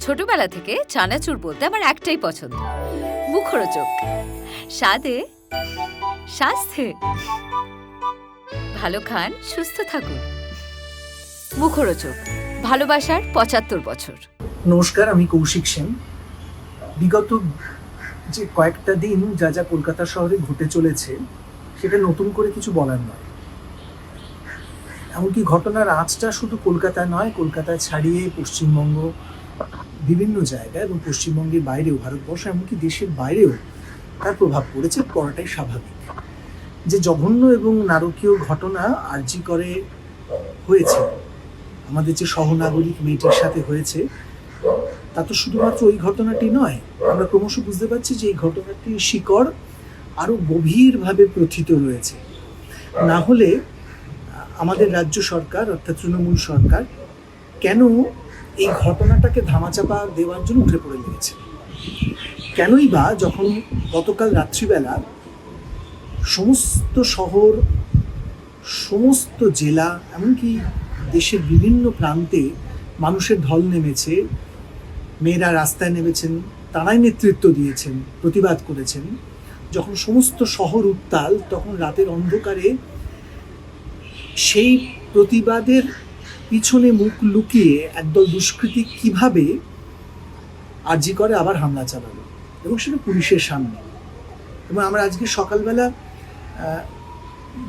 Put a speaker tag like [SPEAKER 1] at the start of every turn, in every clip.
[SPEAKER 1] ছোটবেলা থেকে চানাচুর বলতে আমার একটাই পছন্দ। মুখরোচক। স্বাদে স্বাস্থ্যে ভালো খান, সুস্থ থাকুন। মুখরোচক। ভালোবাসার পঁচাত্তর বছর।
[SPEAKER 2] নমস্কার, আমি কৌশিক সেন। বিগত যে কয়েকটা দিন যা যা কলকাতা শহরে ঘটে চলেছে, সেটা নতুন করে কিছু বলার নয়। এমনকি ঘটনার আঁচটা শুধু কলকাতা নয় কলকাতা ছাড়িয়ে পশ্চিমবঙ্গ বিভিন্ন জায়গায় এবং পশ্চিমবঙ্গের বাইরেও, ভারতবর্ষ, এমনকি দেশের বাইরেও তার প্রভাব পড়েছে, পড়াটাই স্বাভাবিক। যে জঘন্য এবং নারকীয় ঘটনা আর্জি করে হয়েছে, আমাদের যে সহনাগরিক মেয়েটির সাথে হয়েছে, তা তো শুধুমাত্র ওই ঘটনাটি নয়, আমরা ক্রমশ বুঝতে পারছি যে এই ঘটনাটির শিকড় আরও গভীরভাবে প্রথিত রয়েছে। না হলে আমাদের রাজ্য সরকার, অর্থাৎ তৃণমূল সরকার, কেন এই ঘটনাটাকে ধামাচাপা দেওয়ার জন্য উঠে পড়ে লেগেছে। কেনই বা যখন গতকাল রাত্রিবেলা সমস্ত শহর, সমস্ত জেলা, এমনকি দেশের বিভিন্ন প্রান্তে মানুষের ঢল নেমেছে, মেয়েরা রাস্তায় নেমেছেন, তারাই নেতৃত্ব দিয়েছেন, প্রতিবাদ করেছেন, যখন সমস্ত শহর উত্তাল, তখন রাতের অন্ধকারে সেই প্রতিবাদের পিছনে মুখ লুকিয়ে একদল দুষ্কৃতী কীভাবে আর্জি করে আবার হামলা চালালো? এবং সেটা পুলিশের সামনে। এবং আমরা আজকে সকালবেলা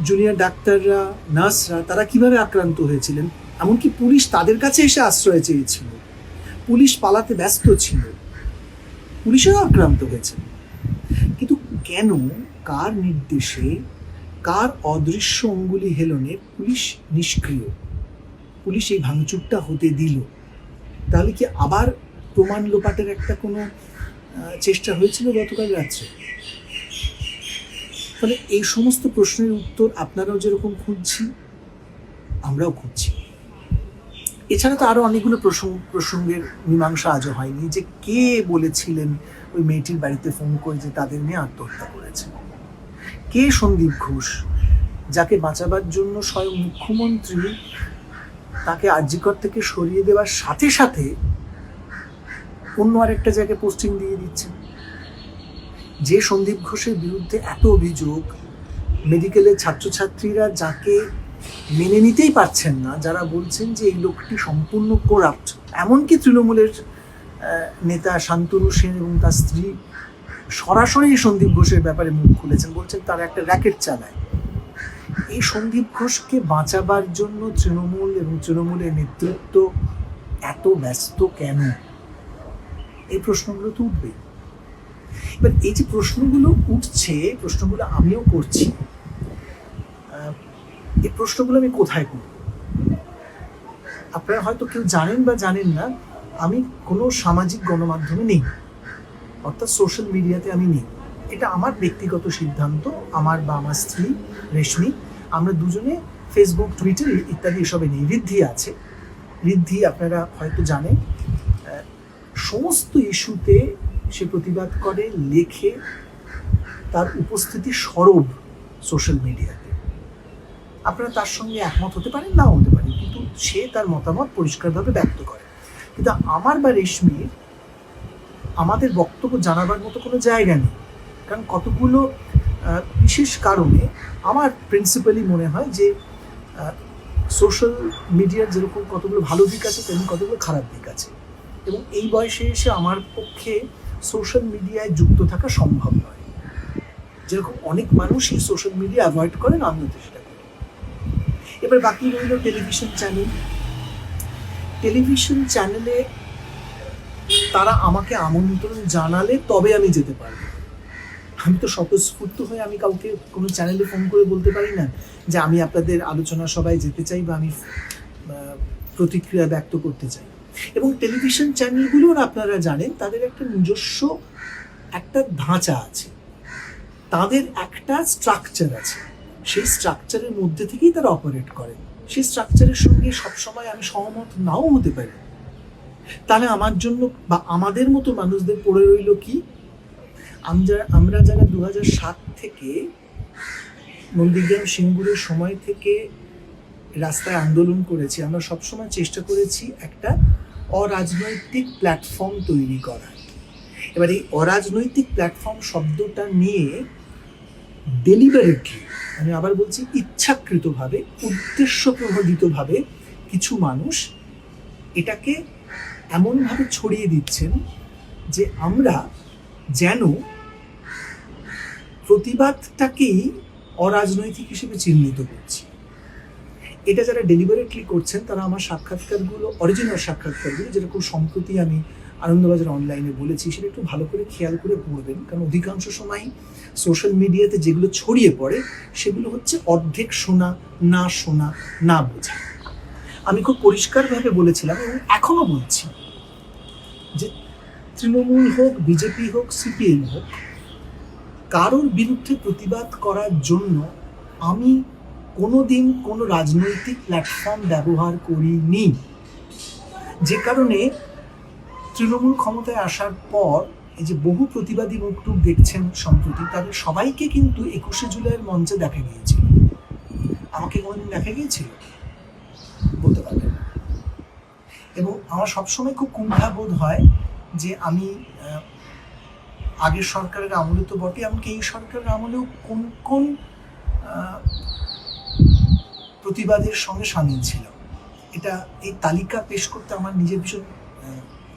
[SPEAKER 2] জুনিয়র ডাক্তাররা, নার্সরা, তারা কীভাবে আক্রান্ত হয়েছিলেন? এমনকি পুলিশ তাদের কাছে এসে আশ্রয় চেয়েছিল। পুলিশ পালাতে ব্যস্ত ছিল। পুলিশেরও আক্রান্ত হয়েছে। কিন্তু কেন, কার নির্দেশে, কার অদৃশ্য অঙ্গুলি হেলনে পুলিশ নিষ্ক্রিয়? পুলিশ এই ভাঙচুরটা হতে দিল। তাহলে কি আবার প্রমাণ লোপাটের একটা কোনো চেষ্টা হয়েছিল গতকাল রাত্রে? ফলে এই সমস্ত প্রশ্নের উত্তর আপনারাও যেরকম খুঁজছি, আমরাও খুঁজছি। এছাড়া তো আরও অনেকগুলো প্রসঙ্গ, প্রসঙ্গের মীমাংসা আজও হয়নি যে কে বলেছিলেন ওই মেয়েটির বাড়িতে ফোন করে যে তাদের মেয়ে আত্মহত্যা করেছে। কে সন্দীপ ঘোষ, যাকে বাঁচাবার জন্য স্বয়ং মুখ্যমন্ত্রী তাকে আর্যিকর থেকে সরিয়ে দেওয়ার সাথে সাথে অন্য আরেকটা জায়গায় পোস্টিং দিয়ে দিচ্ছেন যে সন্দীপ ঘোষের বিরুদ্ধে এত অভিযোগ মেডিকেলের ছাত্রছাত্রীরা যাকে মেনে নিতেই পারছেন না, যারা বলছেন যে এই লোকটি সম্পূর্ণ করাপ্ট এমনকি তৃণমূলের নেতা শান্তনু সেন এবং তার স্ত্রী সরাসরি সন্দীপ ঘোষের ব্যাপারে মুখ খুলেছেন, বলছেন তারা একটা র্যাকেট চালায়। এই সন্দীপ ঘোষকে বাঁচাবার জন্য তৃণমূল এবং তৃণমূলের নেতৃত্ব এত ব্যস্ত কেন? এই প্রশ্নগুলো তো উঠবেই। এবার এই যে প্রশ্নগুলো উঠছে প্রশ্নগুলো আমিও করছি এই প্রশ্নগুলো আমি কোথায় করব? আপনারা হয়তো কেউ জানেন বা জানেন না, আমি কোনো সামাজিক গণমাধ্যমে নেই, অর্থাৎ সোশ্যাল মিডিয়াতে আমি নেই। এটা আমার ব্যক্তিগত সিদ্ধান্ত, আমার বা আমার স্ত্রী, রেশমি, আমরা দুজনে ফেসবুক টুইটার ইত্যাদি এসবে নেই। ঋদ্ধি আছে। ঋদ্ধি আপনারা হয়তো জানেন। সমস্ত ইস্যুতে সে প্রতিবাদ করে, লেখে, তার উপস্থিতি সরব সোশ্যাল মিডিয়াতে। আপনারা তার সঙ্গে একমত হতে পারেন, নাও হতে পারেন, কিন্তু সে তার মতামত পরিষ্কারভাবে ব্যক্ত করে। কিন্তু আমার বা রেশমির আমাদের বক্তব্য জানাবার মতো কোনো জায়গা নেই। কারণ কতগুলো বিশেষ কারণে আমার প্রিন্সিপালি মনে হয় যে সোশ্যাল মিডিয়ার যেরকম কতগুলো ভালো দিক আছে, তেমনি কতগুলো খারাপ দিক আছে। এবং এই বয়সে এসে আমার পক্ষে সোশ্যাল মিডিয়ায় যুক্ত থাকা সম্ভব নয়। যেরকম অনেক মানুষই সোশ্যাল মিডিয়া অ্যাভয়েড করেন আমিও তো সেটা করি। এবার বাকি রইল টেলিভিশন চ্যানেল টেলিভিশন চ্যানেলে তারা আমাকে আমন্ত্রণ জানালে তবে আমি যেতে পারব। আমি তো স্বতঃস্ফূর্ত হয়ে আমি কাউকে কোনো চ্যানেলে ফোন করে বলতে পারি না যে আমি আপনাদের আলোচনা সবাই যেতে চাই বা আমি প্রতিক্রিয়া ব্যক্ত করতে চাই। এবং টেলিভিশন চ্যানেলগুলোর আপনারা জানেন, তাদের একটা নিজস্ব একটা ধাঁচা আছে। তাদের একটা স্ট্রাকচার আছে। সেই স্ট্রাকচারের মধ্যে থেকেই তারা অপারেট করেন সেই স্ট্রাকচারের সঙ্গে সবসময় আমি সহমত নাও হতে পারি। তাহলে আমার জন্য বা আমাদের মতো মানুষদের পড়ে রইল কি? আমরা আমরা যারা দু সাত থেকে নন্দীগ্রাম সিঙ্গুরের সময় থেকে রাস্তায় আন্দোলন করেছি, আমরা সবসময় চেষ্টা করেছি একটা অরাজনৈতিক প্ল্যাটফর্ম তৈরি করা এবার এই অরাজনৈতিক প্ল্যাটফর্ম শব্দটা নিয়ে ডেলিভারেটলি আমি আবার বলছি ইচ্ছাকৃতভাবে উদ্দেশ্য প্রভাবিতভাবে কিছু মানুষ এটাকে এমনভাবে ছড়িয়ে দিচ্ছেন যে আমরা যেন প্রতিবাদটাকেই অরাজনৈতিক হিসেবে চিহ্নিত করছি। এটা যারা ডেলিভারেটলি করছেন, তারা আমার সাক্ষাৎকারগুলো অরিজিনাল সাক্ষাৎকারগুলো যেরকম সম্প্রতি আমি আনন্দবাজার অনলাইনে বলেছি, সেটা একটু ভালো করে খেয়াল করে পড়বেন। কারণ অধিকাংশ সময় সোশ্যাল মিডিয়াতে যেগুলো ছড়িয়ে পড়ে, সেগুলো হচ্ছে অর্ধেক শোনা, না শোনা, না বোঝা। আমি খুব পরিষ্কারভাবে বলেছিলাম এবং এখনও বলছি তৃণমূল হোক, বিজেপি হোক, সিপিএম হোক, কারোর বিরুদ্ধে প্রতিবাদ করার জন্য আমি কোনোদিন কোনো রাজনৈতিক প্ল্যাটফর্ম ব্যবহার করিনি। যে কারণে তৃণমূল ক্ষমতায় আসার পর এই যে বহু প্রতিবাদী বক্তব্য দেখছেন সম্প্রতি, তাদের সবাইকে কিন্তু একুশে জুলাইয়ের মঞ্চে দেখা গিয়েছিল। আমাকে কোনোদিন দেখা গিয়েছিল? বলতে পারবেন এবং আমার সবসময় খুব কুণ্ঠাবোধ হয় যে আমি আগের সরকারের আমলে তো বটে, এমনকি এই সরকারের আমলেও কোন কোন প্রতিবাদের সঙ্গে সামিল ছিল। এটা, এই তালিকা পেশ করতে আমার নিজের ভীষণ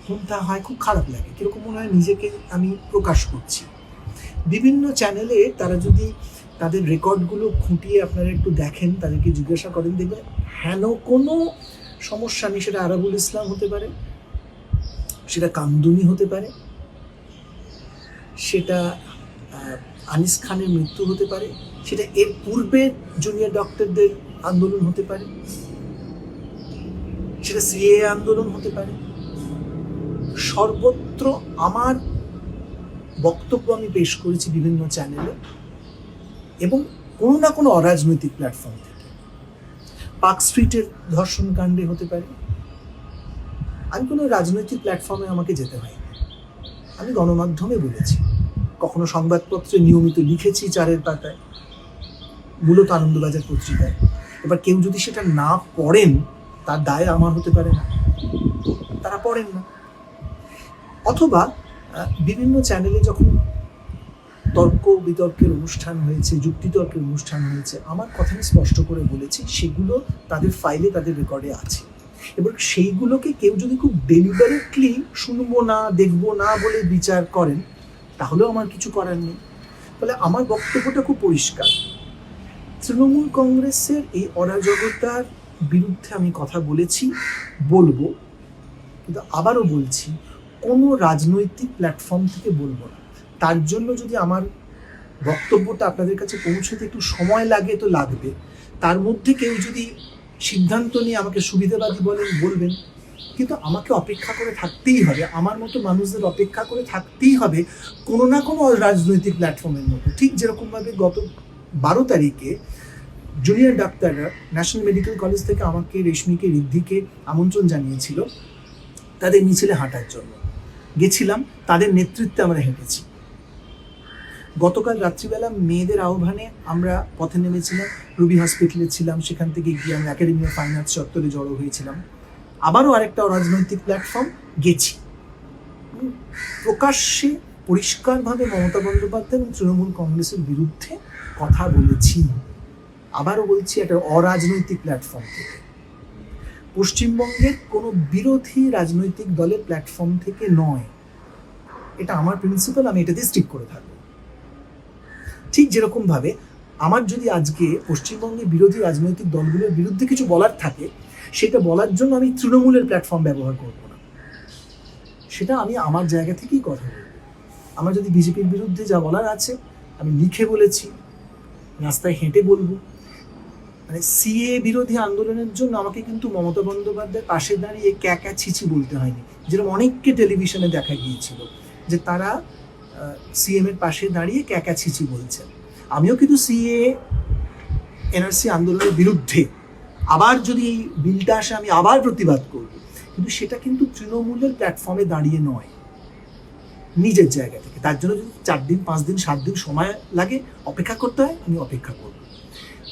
[SPEAKER 2] কোনটা হয়, খুব খারাপ লাগে। কীরকম মনে হয় নিজেকে আমি প্রকাশ করছি। বিভিন্ন চ্যানেলে তারা যদি তাদের রেকর্ডগুলো খুঁটিয়ে আপনারা একটু দেখেন, তাদেরকে জিজ্ঞাসা করেন, দেখবেন হেন কোনো সমস্যা নেই, সেটা আরাবুল ইসলাম হতে পারে সেটা কামদুনি হতে পারে, সেটা আনিস খানের মৃত্যু হতে পারে, সেটা এর পূর্বে জুনিয়র ডক্টরদের আন্দোলন হতে পারে, সেটা সিএ আন্দোলন হতে পারে। সর্বত্র আমার বক্তব্য আমি পেশ করেছি বিভিন্ন চ্যানেলে এবং কোনো না কোনো অরাজনৈতিক প্ল্যাটফর্ম থেকে। পার্ক স্ট্রিটের ধর্ষণ কাণ্ডে হতে পারে আমি কোনো রাজনৈতিক প্ল্যাটফর্মে আমাকে যেতে হয়নি। আমি গণমাধ্যমে বলেছি। কখনো সংবাদপত্রে নিয়মিত লিখেছি চারের পাতায়, মূলত আনন্দবাজার পত্রিকায়। এবার কেউ যদি সেটা না পড়েন, তার দায় আমার হতে পারে না। তারা পড়েন না। অথবা বিভিন্ন চ্যানেলে যখন তর্ক বিতর্কের অনুষ্ঠান হয়েছে যুক্তিতর্কের অনুষ্ঠান হয়েছে, আমার কথা আমি স্পষ্ট করে বলেছি, সেগুলো তাদের ফাইলে তাদের রেকর্ডে আছে। এবার সেইগুলোকে কেউ যদি খুব ডেলিভারেটলি শুনব না, দেখব না বলে বিচার করেন, তাহলেও আমার কিছু করার নেই। ফলে আমার বক্তব্যটা খুব পরিষ্কার। তৃণমূল কংগ্রেসের এই অরাজকতার বিরুদ্ধে আমি কথা বলেছি, বলব, কিন্তু আবারও বলছি, কোনো রাজনৈতিক প্ল্যাটফর্ম থেকে বলব না। তার জন্য যদি আমার বক্তব্যটা আপনাদের কাছে পৌঁছতে একটু সময় লাগে তো লাগবে। তার মধ্যে কেউ যদি সিদ্ধান্ত নিয়ে আমাকে সুবিধাবাদী বলেন, বলবেন। কিন্তু আমাকে অপেক্ষা করে থাকতেই হবে। আমার মতো মানুষদের অপেক্ষা করে থাকতেই হবে কোনো না কোনো রাজনৈতিক প্ল্যাটফর্মের মতো ঠিক যেরকমভাবে গত বারো তারিখে জুনিয়র ডাক্তাররা ন্যাশনাল মেডিকেল কলেজ থেকে আমাকে, রেশমিকে, ঋদ্ধিকে আমন্ত্রণ জানিয়েছিল, তাদের মিছিলে হাঁটার জন্য। গেছিলাম, তাদের নেতৃত্বে আমরা হেঁটেছি। গতকাল রাত্রিবেলা মেয়েদের আহ্বানে আমরা পথে নেমেছিলাম, রুবি হসপিটালে ছিলাম, সেখান থেকে গিয়ে আমি একাডেমি অফ ফাইন আর্টস চত্বরে জড়ো হয়েছিলাম। আবারও আরেকটা অরাজনৈতিক প্ল্যাটফর্ম গেছি। প্রকাশ্যে পরিষ্কারভাবে মমতা বন্দ্যোপাধ্যায় এবং তৃণমূল কংগ্রেসের বিরুদ্ধে কথা বলেছি। আবারও বলছি, একটা অরাজনৈতিক প্ল্যাটফর্ম থেকে। পশ্চিমবঙ্গের কোনো বিরোধী রাজনৈতিক দলের প্ল্যাটফর্ম থেকে নয়। এটা আমার প্রিন্সিপাল আমি এটাতে স্টিক করে থাকব। ঠিক যেরকমভাবে আমার যদি আজকে পশ্চিমবঙ্গে বিরোধী রাজনৈতিক দলগুলোর বিরুদ্ধে কিছু বলার থাকে, সেটা বলার জন্য আমি তৃণমূলের প্ল্যাটফর্ম ব্যবহার করব না। সেটা আমি আমার জায়গা থেকেই কথা বলব। আমার যদি বিজেপির বিরুদ্ধে যা বলার আছে, আমি লিখে বলেছি, রাস্তায় হেঁটে বলব। মানে সিএ বিরোধী আন্দোলনের জন্য আমাকে কিন্তু মমতা বন্দ্যোপাধ্যায়ের পাশে দাঁড়িয়ে ক্যাকা ছিছি বলতে হয়নি, যেরকম অনেককে টেলিভিশনে দেখা গিয়েছিল, যে তারা সিএম এর পাশে দাঁড়িয়ে ক্যাকা ছিছি বলছেন। আমিও কিন্তু সিএ, এনআরসি আন্দোলনের বিরুদ্ধে। আবার যদি এই বিলটা আসে, আমি আবার প্রতিবাদ করব। কিন্তু সেটা কিন্তু তৃণমূলের প্ল্যাটফর্মে দাঁড়িয়ে নয়। নিজের জায়গা থেকে। তার জন্য যদি চার দিন, পাঁচ দিন, সাত দিন সময় লাগে, অপেক্ষা করতে হয়, আমি অপেক্ষা করব।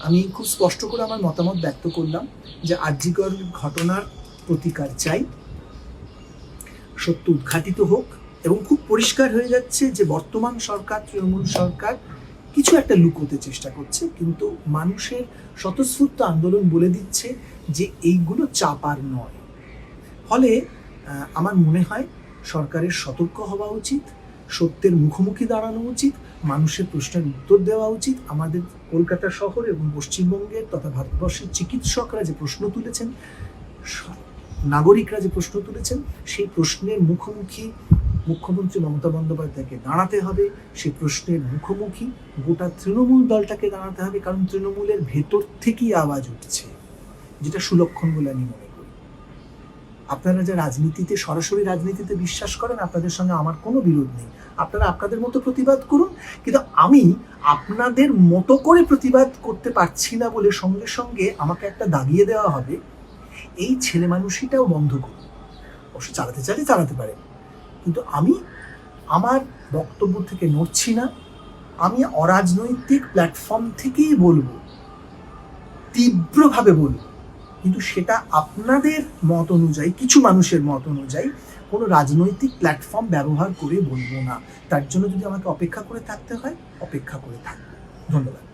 [SPEAKER 2] আমি খুব স্পষ্ট করে আমার মতামত ব্যক্ত করলাম যে আর্যিকর ঘটনার প্রতিকার চাই। সত্য উদ্ঘাটিত হোক এবং খুব পরিষ্কার হয়ে যাচ্ছে যে বর্তমান সরকার, তৃণমূল সরকার কিছু একটা লুকোতে চেষ্টা করছে, কিন্তু মানুষের স্বতঃস্ফূর্ত আন্দোলন বলে দিচ্ছে যে এইগুলো চাপার নয়। ফলে আমার মনে হয় সরকারের সতর্ক হওয়া উচিত, সত্যের মুখোমুখি দাঁড়ানো উচিত, মানুষের প্রশ্নের উত্তর দেওয়া উচিত। আমাদের কলকাতা শহর এবং পশ্চিমবঙ্গের তথা ভারতবর্ষের চিকিৎসকরা যে প্রশ্ন তুলেছেন, নাগরিকরা যে প্রশ্ন তুলেছেন, সেই প্রশ্নের মুখোমুখি মুখ্যমন্ত্রী মমতা বন্দ্যোপাধ্যায়কে দাঁড়াতে হবে। সে প্রশ্নের মুখোমুখি গোটা তৃণমূল দলটাকে দাঁড়াতে হবে, কারণ তৃণমূলের ভেতর থেকেই আওয়াজ উঠছে, যেটা সুলক্ষণ বলে আমি মনে করি। আপনারা যে রাজনীতিতে, সরাসরি রাজনীতিতে বিশ্বাস করেন, আপনাদের সঙ্গে আমার কোনো বিরোধ নেই। আপনারা আপনাদের মতো প্রতিবাদ করুন, কিন্তু আমি আপনাদের মতো করে প্রতিবাদ করতে পারছি না বলে সঙ্গে সঙ্গে আমাকে একটা দাগিয়ে দেওয়া হবে। এই ছেলে মানুষটাও বন্ধ করুন। অবশ্য চালাতে চাইলে চালাতে পারে। কিন্তু আমি আমার বক্তব্য থেকে নড়ছি না। আমি অরাজনৈতিক প্ল্যাটফর্ম থেকেই বলব, তীব্রভাবে বলব। কিন্তু সেটা আপনাদের মত অনুযায়ী, কিছু মানুষের মত অনুযায়ী কোনো রাজনৈতিক প্ল্যাটফর্ম ব্যবহার করে বলব না। তার জন্য যদি আমাকে অপেক্ষা করে থাকতে হয়, অপেক্ষা করে থাকব। ধন্যবাদ।